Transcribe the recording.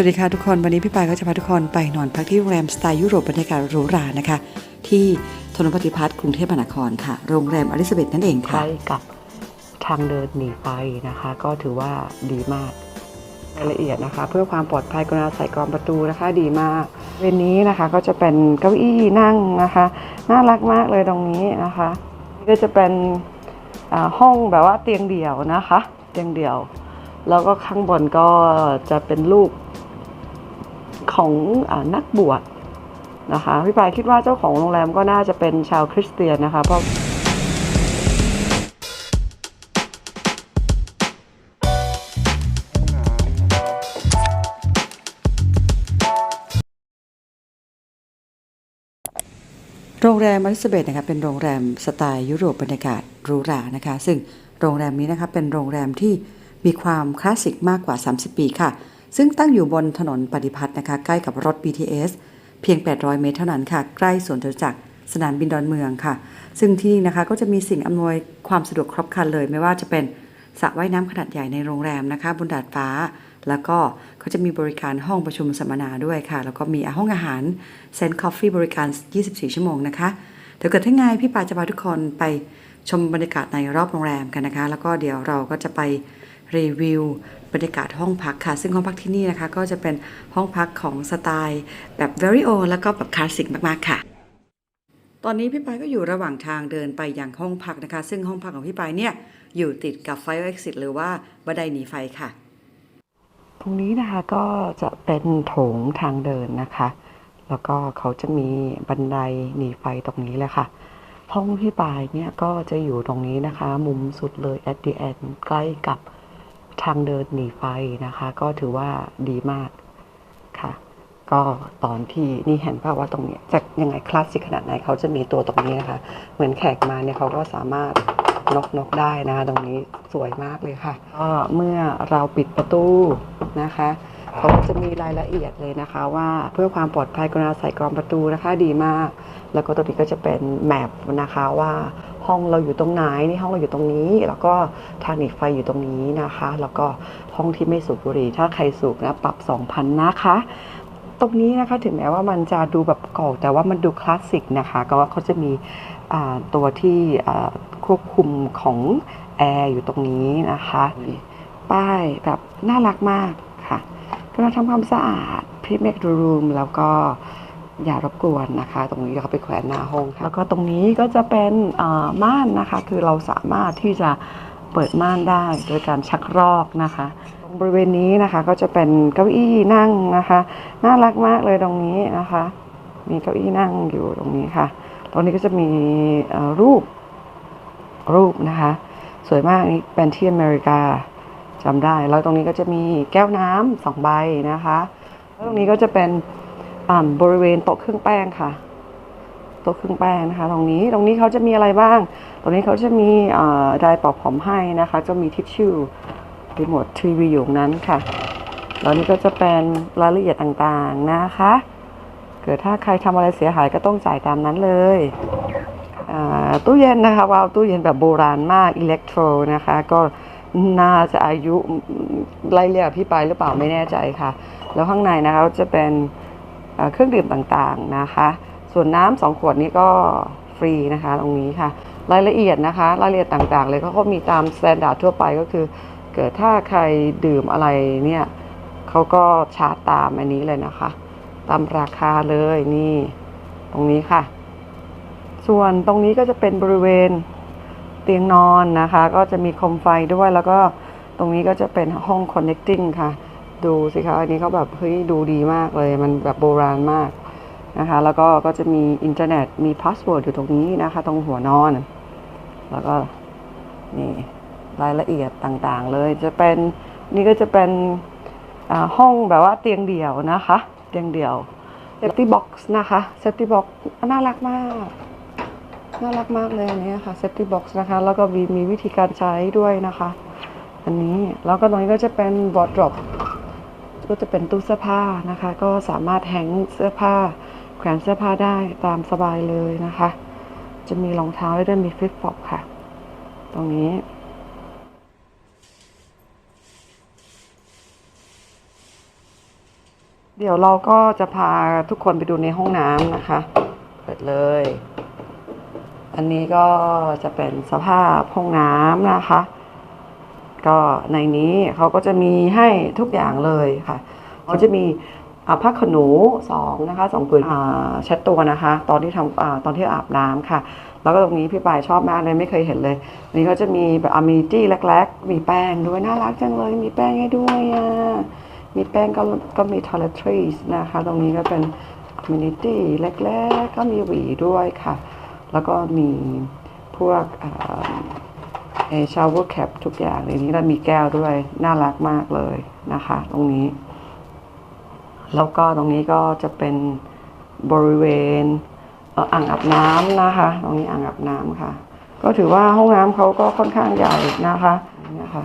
วัสดีค่ะทุกคน วันนี้พี่ปายก็จะพาทุกคนไปนอนพักที่โรงแรมสไตล์ยุโรปบรรยากาศหรูหรานะคะ ที่ถนนปฏิพัฒน์กรุงเทพมหานครค่ะ โรงแรมอลิซาเบธนั่นเองค่ะล้กับทางเดินหนีไฟนะคะ ก็ถือว่าดีมากรายละเอียดนะคะ เพื่อความปลอดภัยกรุณาใส่กรอนประตูนะคะดีมากเวนนี้นะคะก็จะเป็นเก้าอี้นั่งนะคะ น่ารักมากเลยตรงนี้นะคะก็จะเป็นห้องแบบว่าเตียงเดี่ยวนะคะ เตียงเดี่ยวแล้วก็ข้างบนก็จะเป็นรูป ของอนักบวชนะคะพี่ปายคิดว่าเจ้าของโรงแรมก็น่าจะเป็นชาวคริสเตียนนะคะเพราะโรงแรมอลิซาเบธนะคะเป็นโรงแรมสไตล์ยุโรปบรรยากาศหรูหรานะคะ ซึ่งโรงแรมนี้นะคะเป็นโรงแรมที่มีความคลาสสิกมากกว่า 30 ปีค่ะ ซึ่งตั้งอยู่บนถนนปฏิพัฒน์นะคะ ใกล้กับรถ BTS เพียง 800 เมตรเท่านั้นค่ะ ใกล้สวนจตุจักรสนามบินดอนเมืองค่ะ ซึ่งที่นี่นะคะก็จะมีสิ่งอำนวยความสะดวกครบครันเลย ไม่ว่าจะเป็นสระว่ายน้ำขนาดใหญ่ในโรงแรมนะคะ บนดาดฟ้า แล้วก็เขาจะมีบริการห้องประชุมสัมมนาด้วยค่ะ แล้วก็มีห้องอาหารเซนคอฟฟี่บริการ 24 ชั่วโมงนะคะเดี๋ยวเกิดถ้าไงพี่ปาจะพาทุกคนไปชมบรรยากาศในรอบโรงแรมกันนะคะ แล้วก็เดี๋ยวเราก็จะไป รีวิวบรรยากาศห้องพักค่ะ ซึ่งห้องพักที่นี่นะคะ ก็จะเป็นห้องพักของสไตล์แบบ very old แล้วก็แบบคลาสสิกมากๆค่ะ ตอนนี้พี่ปายก็อยู่ระหว่างทางเดินไปยังห้องพักนะคะ ซึ่งห้องพักของพี่ปายเนี่ยอยู่ติดกับ Fire Exit หรือว่าบันไดหนีไฟค่ะ ตรงนี้นะคะก็จะเป็นโถงทางเดินนะคะ แล้วก็เขาจะมีบันไดหนีไฟตรงนี้เลยค่ะห้องพี่ปายเนี่ยก็จะอยู่ตรงนี้นะคะ มุมสุดเลย at the end ใกล้กับ ทางเดินหนีไฟนะคะ ก็ถือว่าดีมากค่ะ ก็ตอนที่นี่เห็นป่าว่าตรงเนี้ยจะยังไงคลาสสิกขนาดไหนเขาจะมีตัวตรงนี้นะคะ เหมือนแขกมาเนี่ยเขาก็สามารถนกนกได้นะคะตรงนี้สวยมากเลยค่ะก็เมื่อเราปิดประตูนะคะเขาก็จะมีรายละเอียดเลยนะคะว่าเพื่อความปลอดภัยกรุณาใส่กรอนประตูนะคะดีมาก แล้วก็ตัวนี้ก็จะเป็นแมปนะคะว่า ห้องเราอยู่ตรงไหนนี่ห้องเราอยู่ตรงนี้ แล้วก็ทางหนีไฟอยู่ตรงนี้นะคะ แล้วก็ห้องที่ไม่สูบบุหรี่ถ้าใครสูบนะปรับ 2,000 นะคะ ตรงนี้นะคะถึงแม้ว่ามันจะดูแบบเก่าแต่ว่ามันดูคลาสสิกนะคะ ก็ว่าเขาจะมีตัวที่ควบคุมของแอร์อยู่ตรงนี้นะคะป้ายแบบน่ารักมากค่ะก็เราทำความสะอาดพิมเมกดูรูมแล้วก็ อย่ารบกวนนะคะ ตรงนี้เราไปแขวนหน้าห้องค่ะแล้วก็ตรงนี้ก็จะเป็นม่านนะคะ คือเราสามารถที่จะเปิดม่านได้โดยการชักรอกนะคะตรงบริเวณนี้นะคะก็จะเป็นเก้าอี้นั่งนะคะ น่ารักมากเลยตรงนี้นะคะ มีเก้าอี้นั่งอยู่ตรงนี้ค่ะ ตรงนี้ก็จะมีรูปรูปนะคะ สวยมากนี่เป็นที่อเมริกาจำได้ แล้วตรงนี้ก็จะมีแก้วน้ำสองใบนะคะ แล้วตรงนี้ก็จะเป็น่าบริเวณโต๊ะเครื่องแป้งค่ะโต๊ะเครื่องแป้งนะคะ ตรงนี้ตรงนี้เขาจะมีอะไรบ้าง ตรงนี้เขาจะมีอ่าไดร์เป่าผมให้นะคะ จะมีทิชชู่รีโมททีวีอยู่นั้นค่ะแล้วนี่ก็จะเป็นรายละเอียดต่างๆนะคะ เกิดถ้าใครทำอะไรเสียหายก็ต้องจ่ายตามนั้นเลยตู้เย็นนะคะว้าวตู้เย็นแบบโบราณมากอิเล็กโทรนะคะ ก็น่าจะอายุไล่เรียกพี่ไปหรือเปล่าไม่แน่ใจค่ะ แล้วข้างในนะคะจะเป็น เครื่องดื่มต่างๆนะคะ ส่วนน้ำสองขวดนี้ก็ฟรีนะคะตรงนี้ค่ะ รายละเอียดนะคะ รายละเอียดต่างๆ เลยเขาก็มีตามสแตนดาร์ดทั่วไปก็คือ เกิดถ้าใครดื่มอะไรเนี่ยเขาก็ชาร์จตามอันนี้เลยนะคะ ตามราคาเลยนี่ ตรงนี้ค่ะ ส่วนตรงนี้ก็จะเป็นบริเวณเตียงนอนนะคะ ก็จะมีโคมไฟด้วยแล้วก็ตรงนี้ก็จะเป็นห้อง connecting ค่ะ ดูสิคะอันนี้เขาแบบเฮ้ยดูดีมากเลยมันแบบโบราณมากนะคะ แล้วก็ก็จะมีอินเทอร์เน็ตมีพาสเวิร์ดอยู่ตรงนี้นะคะ ตรงหัวนอน แล้วก็นี่รายละเอียดต่างๆ เลยจะเป็นนี่ก็จะเป็นอ่าห้องแบบว่าเตียงเดี่ยวนะคะ เตียงเดี่ยว safety box นะคะ safety box น่ารักมาก น่ารักมากเลยอันนี้ค่ะ safety box นะคะ แล้วก็มีมีวิธีการใช้ด้วยนะคะ อันนี้แล้วก็ตรงนี้ก็จะเป็น wardrobe ก็จะเป็นตู้เสื้อผ้านะคะ ก็สามารถแฮงเสื้อผ้า แขวนเสื้อผ้าได้ตามสบายเลยนะคะ จะมีรองเท้าให้ด้วยมีฟลิปฟลอปค่ะ ตรงนี้เดี๋ยวเราก็จะพาทุกคนไปดูในห้องน้ำนะคะ เปิดเลย อันนี้ก็จะเป็นสภาพห้องน้ำนะคะ ก็ในนี้เขาก็จะมีให้ทุกอย่างเลยค่ะเขาจะมีผ้าขนหนูสองนะคะสองผืนเช็ดตัวนะคะ ตอนที่ทำอตอนที่อาบน้ำค่ะ แล้วก็ตรงนี้พี่ปายชอบมากเลยไม่เคยเห็นเลยนนี้ก็จะมีแบบอามินิตี้เล็กๆ มีแป้งด้วยน่ารักจังเลย มีแป้งให้ด้วยอะมีแป้งก็ก็มี toiletries นะคะ ตรงนี้ก็เป็น community เล็กๆ ก็มีหวีด้วยค่ะ แล้วก็มีพวก เอชาวเวอร์แคปทุกอย่างในนี้แล้วมีแก้วด้วย น่ารักมากเลยนะคะ ตรงนี้ แล้วก็ตรงนี้ก็จะเป็นบริเวณเอ่ออ่างอาบน้ำนะคะ ตรงนี้อ่างอาบน้ำค่ะ ก็ถือว่าห้องน้ำเขาก็ค่อนข้างใหญ่นะคะนี่นะคะ